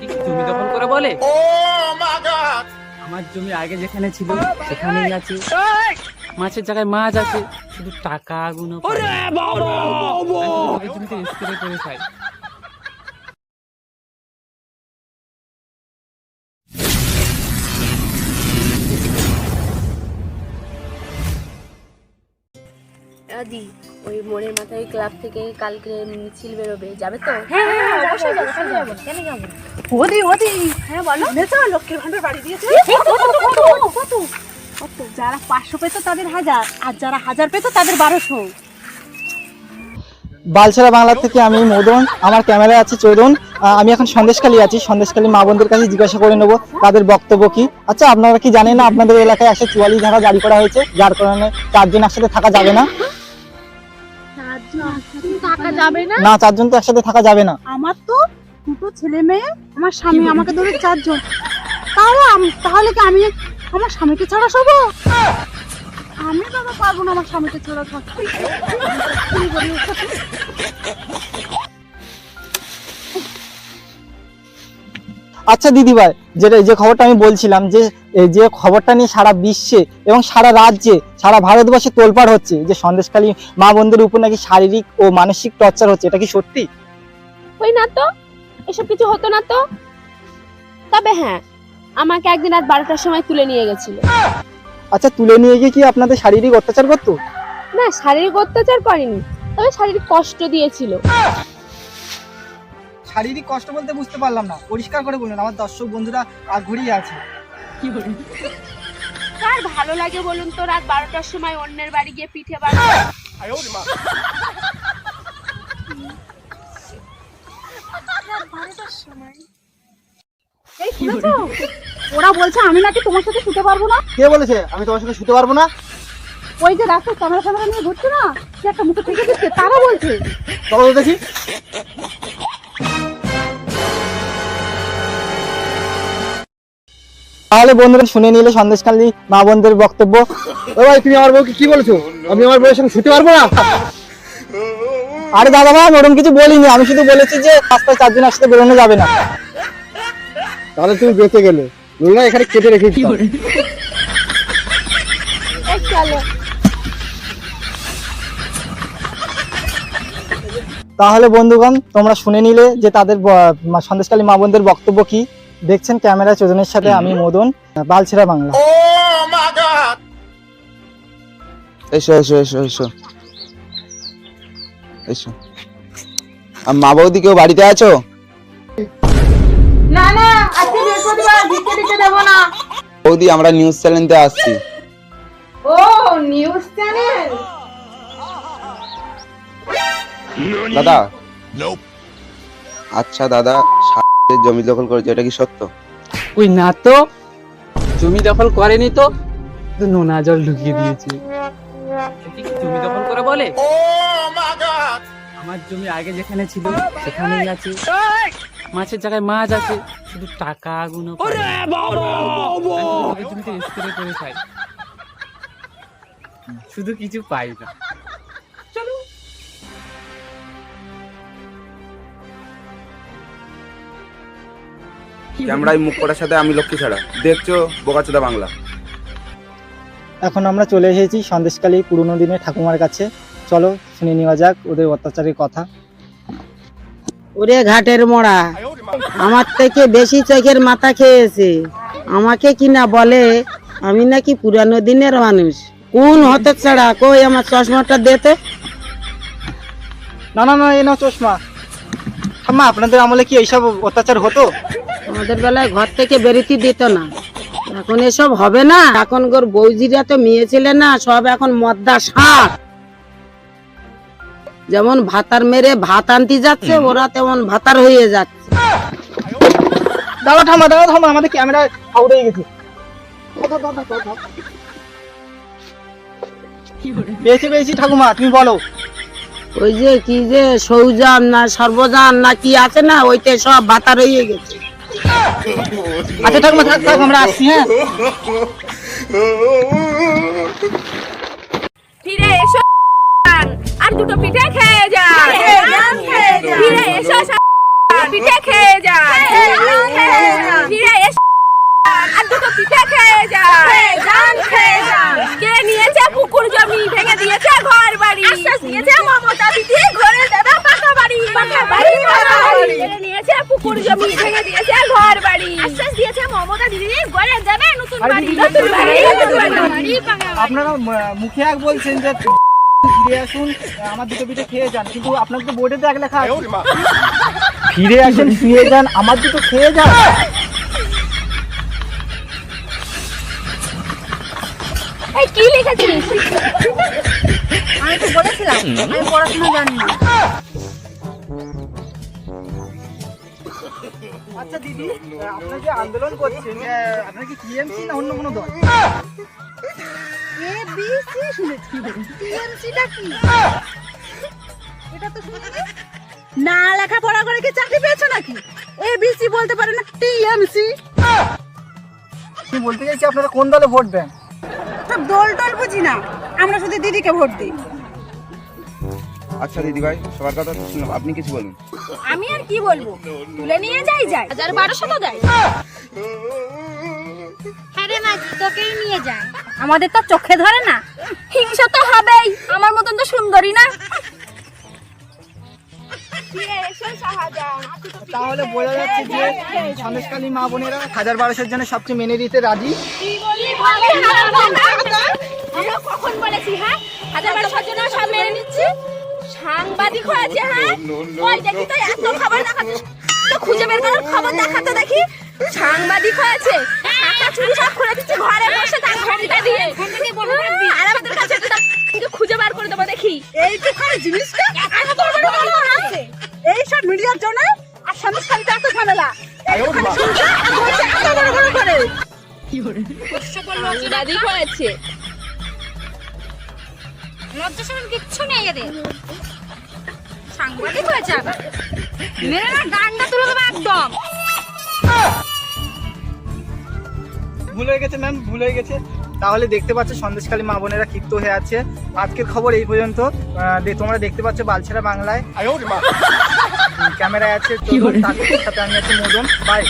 কি জমি দখল করে বলে? আমার জমি আগে যেখানে ছিল সেখানেই আছে। মাছের জায়গায় মাছ আছে শুধু টাকা গুলো জমিতে স্প্রে করে খাই দি ওই মোড়ের মাথায় ক্লাব থেকে কালকে মিছিল বেরোবে। যাবে তো? হ্যাঁ অবশ্যই যাব কেন যাব। কেন যাব ওদি ওদি। হ্যাঁ বলো। শুনেছো লক্ষ্মীর ভান্ডার বাড়ি দিয়েছে। কত কত যারা পাঁচশো পেতো তাদের হাজার আর যারা হাজার পেতো তাদের বারোশো। বালছেড়া বাংলা থেকে আমি মদন আমার ক্যামেরায় আছে চোদন। আমি এখন সন্দেশখালী আছি। সন্দেশখালী মা বোনদের কাছে জিজ্ঞাসা করে নেব তাদের বক্তব্য কি? আচ্ছা আপনারা কি জানেন না আপনাদের এলাকায় একশো চুয়াল্লিশ ধারা জারি করা হয়েছে? যার কারণে চারজন একসাথে থাকা যাবে না। টাকা যাবে না। না চারজন তো একসাথে থাকা যাবে না। আমার তো দুটো ছেলে মেয়ে আমার স্বামী আমাকে ধরে চারজন। তাহলে আম- তাহলে কি আমি আমার স্বামীকে ছাড়া শোবো আমি বাবা পারব না আমার স্বামীকে ছাড়া থাকতে? আচ্ছা দিদিভাই যেটা যে খবরটা আমি বলছিলাম যে যে খবরটা নিয়ে সারা বিশ্বে এবং সারা রাজ্যে সারা ভারতবর্ষে তোলপাড় হচ্ছে যে সন্দেশকালী মা বোনদের উপর নাকি শারীরিক ও মানসিক টর্চার হচ্ছে এটা কি সত্যি? ওই না তো এসব কিছু হতো না তো। তবে হ্যাঁ আমাকে একদিন রাত বারোটার সময় তুলে নিয়ে গেছিল। আচ্ছা তুলে নিয়ে গিয়ে কি আপনাদের শারীরিক অত্যাচার করতো? না শারীরিক অত্যাচার করেনি তবে শারীরিক কষ্ট দিয়েছিল। শারীরিক কষ্ট বলতে বুঝতে পারলাম না পরিষ্কার করে বলুন আমার দর্শক বন্ধুরা আর ঘুরিয়ে আছে। কার ভালো লাগে বলুন তো রাত বারোটার সময় অন্যের বাড়ি গিয়ে পিঠে বাড়ি ওরা বলছে আমি নাকি তোমার সাথে শুতে পারব না। কে বলেছে? আমি তোমার সাথে শুতে পারব না? ওই যে রাস্তায় ক্যামেরা ফ্যামেরা নিয়ে ঘুরছে না সে একটা মুখে থেকে দিচ্ছে তারা বলছে। চলো দেখি। তাহলে বন্ধুরা শুনে নিলে সন্দেশ সন্দেশকালী মা বোনদের বক্তব্য। ও ভাই তুমি আমার বউকে কি বলেছ? আমি আমার বউয়ের সঙ্গে শুতে পারব না? আরে দাদা ভাই ওরকম কিছু বলিনি। আমি শুধু বলেছি যে রাস্তায় চারজন একসাথে বেরোনো যাবে না। তাহলে তুমি বেঁচে গেলে। না এখানে কেটে রেখেছি তাহলে বন্ধুগণ তোমরা শুনে নিলে যে তাদের সন্দেশকালী মা বোনদের বক্তব্য কি? দেখছেন ক্যামেরা চোদনের সাথে আমি মদন বালছেড়া বাংলা। এসো এসো এসো এসো। এসো। আর মা বৌদি কেউ বাড়িতে আছো? না না আজকে বৃহস্পতিবার ভিক্ষে দিতে দেবো না। বৌদি আমরা নিউজ চ্যানেলতে আসছি। ও নিউজ চ্যানেল দাদা? আচ্ছা দাদা। জমি দখল করেছে এটা কি সত্য? ওই না তো। জমি দখল করেনি তো। শুধু নোনা জল ঢুকিয়ে দিয়েছে। জমি দখল করে বলে? আমার জমি আগে যেখানে ছিল সেখানেই আছে। মাছের জায়গায় মাছ আছে শুধু টাকা গুলো জমিতে স্প্রে করে খাই। শুধু কিছু পাই না। ক্যামেরায় মুখ করার সাথে আমি লক্ষ্মী ছাড়া। দেখছ বোকাচোদা বাংলা। এখন আমরা চলে এসেছি সন্দেশকালী পুরনো দিনের ঠাকুমার কাছে। চলো শুনে নেওয়া যাক ওদের অত্যাচারের কথা। ওরে ঘাটের মোড়া আমার থেকে বেশি চোখের মাথা খেয়েছে। আমাকে কিনা বলে আমি নাকি পুরানো দিনের মানুষ। কোন হতে ছাড়া কই আমার চশমাটা দেতে না না না এ নাও চশমা। ঠাম্মা আপনাদের আমলে কি এইসব অত্যাচার হতো? আমাদের বেলায় ঘর থেকে বেরোতে দিত না। এখন এসব হবে না। এখন গোর বৌজিরা তো মেয়ে ছেলে না সব এখন মদ্দা সাপ। যেমন ভাতার মেরে ভাত আনতে যাচ্ছে ওরা তেমন ভাতার হয়ে যাচ্ছে। দাদা ঠাম্মা দাদা ঠাম্মা আমাদের ক্যামেরা আউট হয়ে গেছে। পেয়েছি পেয়েছি ঠাকুমা তুমি বলো। ওই যে কি যে সৌজান না সর্বজান না কি আছে না ওইতে সব ভাতা রয়ে গেছে। আচ্ছা ঠাকুমা থাক থাক আমরা আসছি হ্যাঁ। ফিরে এসো আর দুটো পিঠে খেয়ে যা ফিরে এসো পিঠে খেয়ে যা পিঠে খেয়ে খেয়ে কে নিয়েছে পুকুর জমি? ভেঙে দিয়েছে ঘর বাড়ি। আশ্বাস দিয়েছে মমতা দিদি ঘরে পাকা বাড়ি। পাকা বাড়ি নিয়েছে জমি? ভেঙে দিয়েছে ঘর বাড়ি। আশ্বাস দিয়েছে মমতা দিদি ঘরে দেবে নতুন বাড়ি। নতুন বাড়ি আপনারা মুখে এক বলছেন যে ফিরে আসুন আমার দুটো পিঠে খেয়ে যান কিন্তু আপনার তো বোর্ডে তো এক লেখা ফিরে আসুন ফিরে যান আমার দুটো খেয়ে যান। কি লিখেছিস? আমি তো বলেছিলাম আমি পড়াশোনা জানি না। আচ্ছা দিদি আপনারা যে আন্দোলন করছেন আপনার কি টিএমসি না অন্য কোনো দল? এ বি সি শুনেছি। টিএমসিটা কি? এটা তো শুনিনি না লেখাপড়া করে কি চাকরি পেয়েছ নাকি? এ বি সি বলতে পারে না টিএমসি। কি বলতে চাইছি আপনারা কোন দলে ভোট দেন? সব দোল টোল বুঝি না। আমরা শুধু দিদিকে ভোট দিই। আচ্ছা দিদি ভাই সবার কথা তো শুনলাম আপনি কিছু বলুন। আমি আর কি বলব? তুলে নিয়ে যাই যাই। হাজার বারোশো তো দেয়। হ্যাঁ রে মাঝি তোকেই নিয়ে যায় আমাদের তো চোখে ধরে না। হিংসা তো হবেই। আমার মতন তো সুন্দরী না। তাহলে বোঝা যাচ্ছে যে সন্দেশকালী মা বোনেরা হাজার বারোশোর জন্য সবচেয়ে মেনে দিতে রাজি। আমরা কখন বলেছি হ্যাঁ? হাজার বারোশো জন্য সব মেনে নিচ্ছি। সাংবাদিক হয়েছে হ্যাঁ? ওই দেখি তো এত খবর দেখাচ্ছিস তো খুঁজে বের করার খবর দেখাতে দেখি। সাংবাদিক হয়েছে টাকা চুরি সব করে দিচ্ছে ঘরে বসে তার ঘণ্টা দিয়ে। আর আমাদের কাছে খুঁজে বার করে দেবো দেখি। এইটুখানি জিনিসটা মিডিয়ার জন্য আর স্বামী স্বামীটা এত ঝামেলা। এইটুখানি শুনছে, আর বলছে এত বড় বড় করে? সাংবাদিক হয়েছে। লজ্জা শরম কিচ্ছু নেই এদের। সাংবাদিক হয়েছে আবার। মেরে না ডান্ডা তুলে দেবো একদম। ভুল হয়ে গেছে ম্যাম ভুল হয়ে গেছে। তাহলে দেখতে পাচ্ছ সন্দেশকালী মা বোনেরা ক্ষিপ্ত হয়ে আছে। আজকের খবর এই পর্যন্ত। তোমরা দেখতে পাচ্ছ বালছেরা বাংলায়। ক্যামেরায় আছে তো তার সাথে আমি আছি মদন। বাই।